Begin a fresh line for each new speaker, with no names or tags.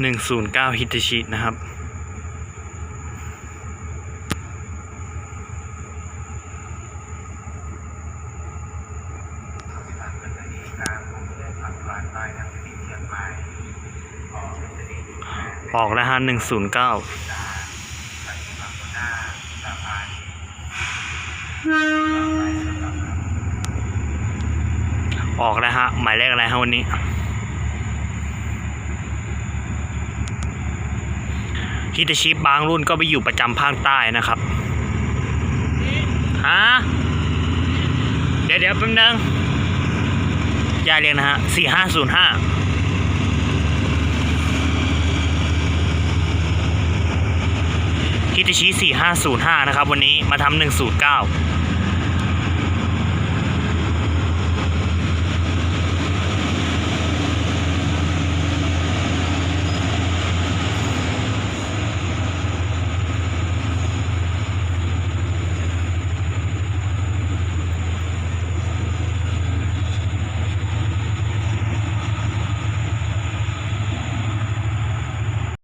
หนึ่งศูนย์เก้าฮิตาชินะครับ
อ
อกแล้วฮะหนึ่งศูนย์เก้าออกแล้วฮะ หมายเลขอะไรฮะวันนี้ ฮิตาชิบางรุ่นก็ไปอยู่ประจำภาคใต้นะครับฮะเดี๋ยวเดี๋ยวแป๊บนึงยายเรียนนะฮะสี่ห้าศูนย์ห้าฮิตาชิ4505นย์ห้านะครับ วันนี้มาทำหนึ่งศูนย์เก้า